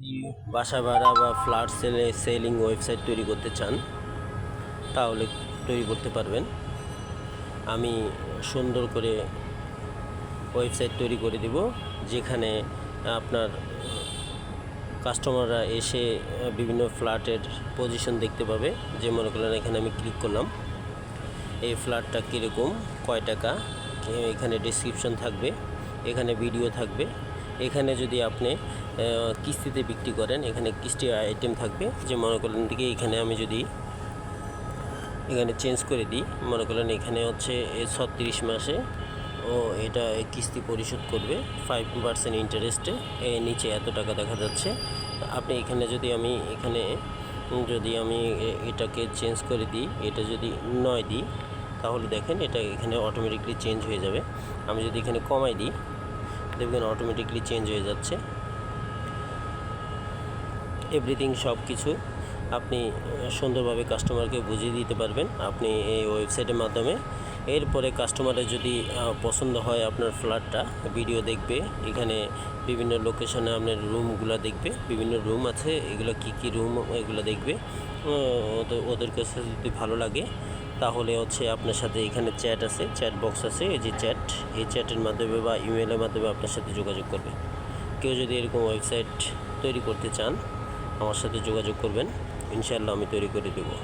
যদি বাসা ভাড়া বা ফ্ল্যাট সেলে সেলিং ওয়েবসাইট তৈরি করতে চান, তাহলে তৈরি করতে পারবেন। আমি সুন্দর করে ওয়েবসাইট তৈরি করে দিব, যেখানে আপনার কাস্টমাররা এসে বিভিন্ন ফ্ল্যাটের পজিশন দেখতে পাবে। যে মনে করলেন এখানে আমি ক্লিক করলাম। এই ফ্ল্যাটটা কীরকম? কয় টাকা? এখানে ডিসক্রিপশন থাকবে, এখানে ভিডিও থাকবে। এখানে যদি আপনি কিস্তিতে বিক্রি করেন, এখানে কিস্তি আইটেম থাকবে। যে মনে করেন দিকে এখানে আমি যদি এখানে চেঞ্জ করে দিই, মনে করেন এখানে হচ্ছে ছত্রিশ মাসে ও এটা কিস্তি পরিশোধ করবে ফাইভ পার্সেন্ট ইন্টারেস্টে নিচে এত টাকা দেখা যাচ্ছে। আপনি এখানে যদি আমি এখানে যদি আমি এটাকে চেঞ্জ করে দিই, এটা যদি নয় দিই, তাহলে দেখেন এটা এখানে অটোমেটিকলি চেঞ্জ হয়ে যাবে। আমি যদি এখানে কমাই দিই দেখবেন অটোমেটিকলি চেঞ্জ হয়ে যাচ্ছে। এভরিথিং সব কিছু আপনি সুন্দরভাবে কাস্টমারকে বুঝিয়ে দিতে পারবেন। আপনি এই ওয়েবসাইটের মাধ্যমে। এরপরে কাস্টমারের যদি পছন্দ হয় আপনার ফ্ল্যাটটা ভিডিও দেখবে। এখানে বিভিন্ন লোকেশনে আপনার রুমগুলো দেখবে। বিভিন্ন রুম আছে, এগুলো কি কি রুম এগুলো দেখবে। ওদের- কাছে যদি ভালো লাগে তাহলে হচ্ছে আপনার সাথে এখানে চ্যাট আছে চ্যাট বক্স আছে, এই যে চ্যাট এই চ্যাটের মাধ্যমে বা ইমেলের মাধ্যমে আপনার সাথে যোগাযোগ করবে কেউ যদি এরকম ওয়েবসাইট তৈরি করতে চান, আমার সাথে যোগাযোগ করবেন ইনশাল্লাহ আমি তৈরি করে দেবো।